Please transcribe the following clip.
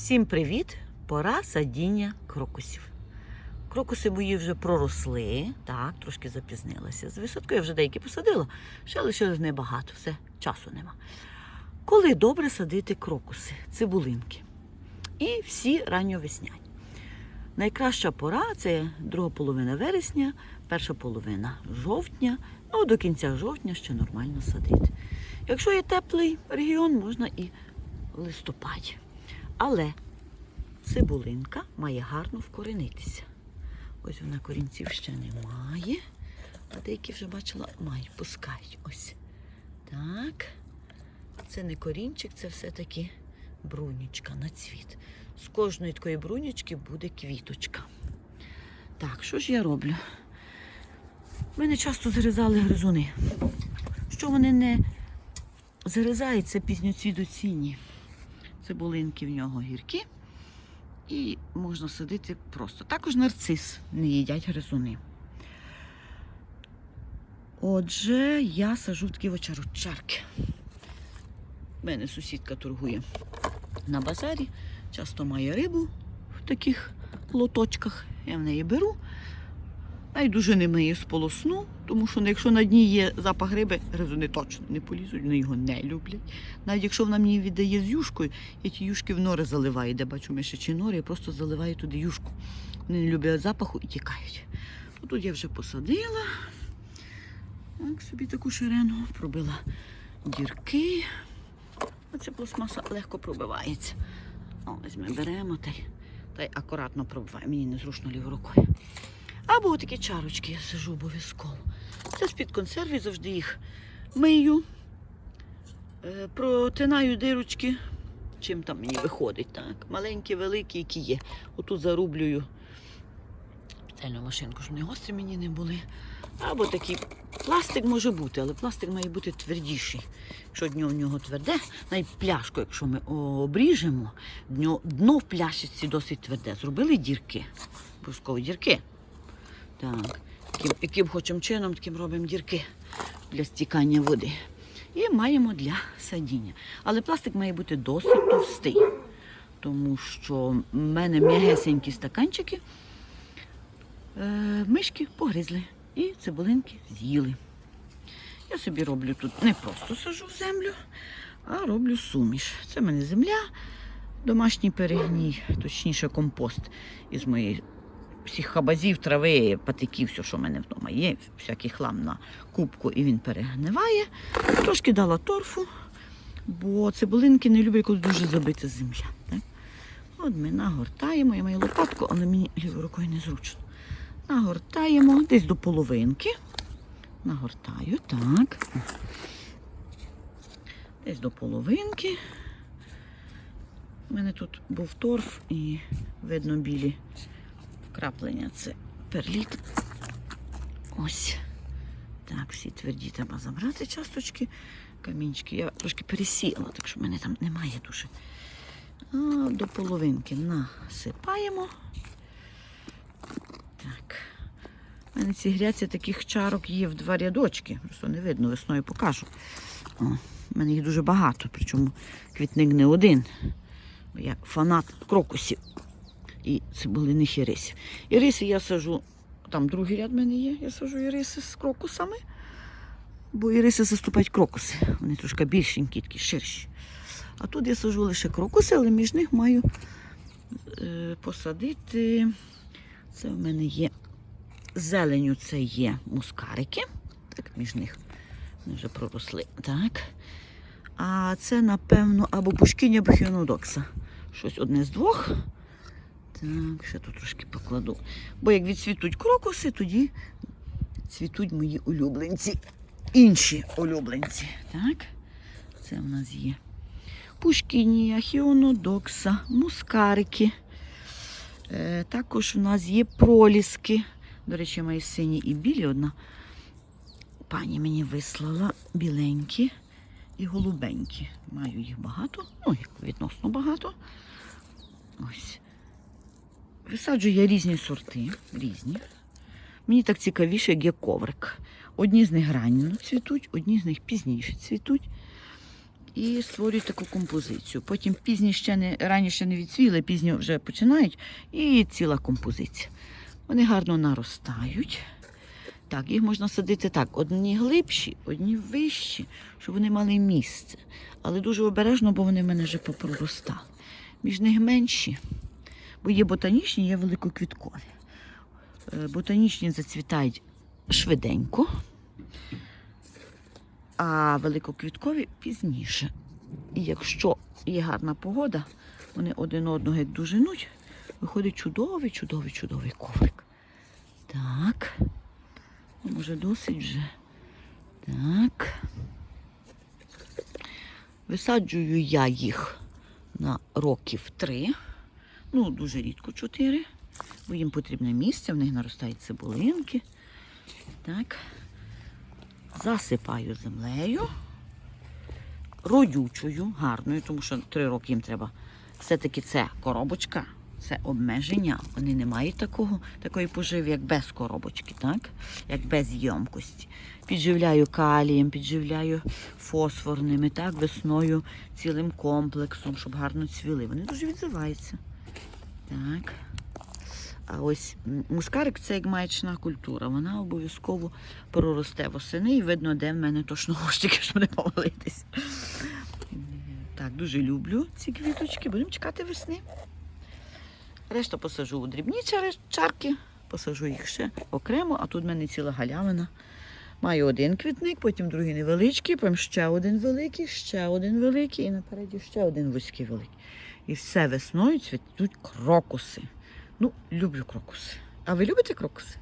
Всім привіт! Пора садіння крокусів. Крокуси мої вже проросли, так, трошки запізнилася. З висоткою я вже деякі посадила, ще лишилось небагато, все, часу нема. Коли добре садити крокуси, цибулинки. І всі ранньовесняні. Найкраща пора це друга половина вересня, перша половина жовтня, ну до кінця жовтня ще нормально садити. Якщо є теплий регіон, можна і в листопаді. Але цибулинка має гарно вкоренитися. Ось вона корінців ще не має. А деякі вже бачила, мають, пускають. Ось. Так. Це не корінчик, це все-таки брунічка на цвіт. З кожної такої брунічки буде квіточка. Так, що ж я роблю? Мене часто зарізали гризуни. Що вони не зарізають, це пізньоцвідоцінні. Цибулинки в нього гіркі. І можна садити просто. Також нарцис не їдять гризуни. Отже, я сажу такі очарочарки. У мене сусідка торгує на базарі, часто має рибу в таких лоточках. Я в неї беру. Й дуже не мию сполосну, тому що якщо на дні є запах риби, гризуни точно не полізуть, вони його не люблять. Навіть якщо вона мені віддає з юшкою, я ті юшки в нори заливаю, де бачу мишачі нори, я просто заливаю туди юшку. Вони не люблять запаху і тікають. Тут я вже посадила. Так, собі таку ширену пробила дірки. Оця пластмаса легко пробивається. Ось ми беремо та й, та й акуратно пробиваємо. Мені незручно лівою рукою. Або такі чарочки я сижу обов'язково. Це з-під консервів завжди їх мию, е, протинаю дирочки, чим там мені виходить. так. Маленькі, великі, які є. Отут зарублюю спеціальну машинку, щоб не гострі мені не були. Або такий пластик може бути, але пластик має бути твердіший. Якщо дно в нього тверде, навіть пляшку, якщо ми обріжемо, дно, в пляшечці досить тверде. Зробили дірки. Обов'язково дірки. Так, яким, яким хочемо чином, таким робимо дірки для стікання води. І маємо для садіння. Але пластик має бути досить товстий, тому що в мене м'ягесенькі стаканчики, е, мишки погризли і цибулинки з'їли. Я собі роблю тут не просто сажу в землю, а роблю суміш. Це в мене земля, домашній перегній, точніше компост із моєї всіх хабазів, трави, патиків, все, що в мене вдома є, всякий хлам на кубку, і він перегниває. Трошки дала торфу, бо цибулинки не люблять, коли дуже забита земля. Так? От ми нагортаємо, я маю лопатку, але мені лівою рукою незручно. Нагортаємо десь до половинки. Нагортаю, так. Десь до половинки. У мене тут був торф і видно білі вкраплення. Це перліт. Ось. Так, всі тверді треба забрати часточки. Камінчики. Я трошки пересіяла, так що в мене там немає дуже. А, до половинки насипаємо. Так. У мене ці гряці таких чарок є в два рядочки. Просто не видно, весною покажу. О, у мене їх дуже багато, причому квітник не один. Бо я фанат крокусів і цибулиних ірисів. Іриси я сажу, там другий ряд в мене є, я сажу іриси з крокусами, бо іриси заступають крокуси. Вони трошки більшенькі, такі ширші. А тут я сажу лише крокуси, але між них маю е, посадити. Це в мене є зеленю, це є мускарики. Так, між них вони вже проросли. Так. А це, напевно, або пушкінь, або хіонодокса. Щось одне з двох. Так, ще тут трошки покладу. Бо як відцвітуть крокуси, тоді цвітуть мої улюбленці. Інші улюбленці. Так, це в нас є пушкінія, хіонодокса, мускарики. Е, також у нас є проліски. До речі, мої сині і білі. Одна пані мені вислала біленькі і голубенькі. Маю їх багато, ну, як відносно багато. Ось. Висаджую я різні сорти, різні. Мені так цікавіше, як є коврик. Одні з них ранньо цвітуть, одні з них пізніше цвітуть. і створюють таку композицію. Потім пізні ще не раніше не відцвіли, пізні вже починають, і ціла композиція. Вони гарно наростають. Так, їх можна садити так: одні глибші, одні вищі, щоб вони мали місце. Але дуже обережно, бо вони в мене вже попроростали. Між них менші, бо є ботанічні, є великоквіткові. Е, Ботанічні зацвітають швиденько, а великоквіткові пізніше. І якщо є гарна погода, вони один одного як доженуть, виходить чудовий, чудовий, чудовий коврик. Так. Ну, Може, досить вже. Так. Висаджую я їх на років три. Ну, дуже рідко чотири. Бо їм потрібне місце, в них наростають цибулинки. Так. Засипаю землею. Родючою, гарною, тому що три роки їм треба. Все-таки це коробочка, це обмеження. Вони не мають такого, такої поживи, як без коробочки, так? як без ємкості. Підживляю калієм, підживляю фосфорними, так, весною цілим комплексом, щоб гарно цвіли. Вони дуже відзиваються. Так. А ось мускарик це як маячна культура. Вона обов'язково проросте восени і видно, де в мене точно гостики, щоб не повалитись. Так, дуже люблю ці квіточки. Будемо чекати весни. Решту посажу у дрібні чарки, посажу їх ще окремо, а тут в мене ціла галявина. Маю один квітник, потім другий невеличкий, потім ще один великий, ще один великий і напереді ще один вузький великий. І все весною цвітуть крокуси. Ну, люблю крокуси. А ви любите крокуси?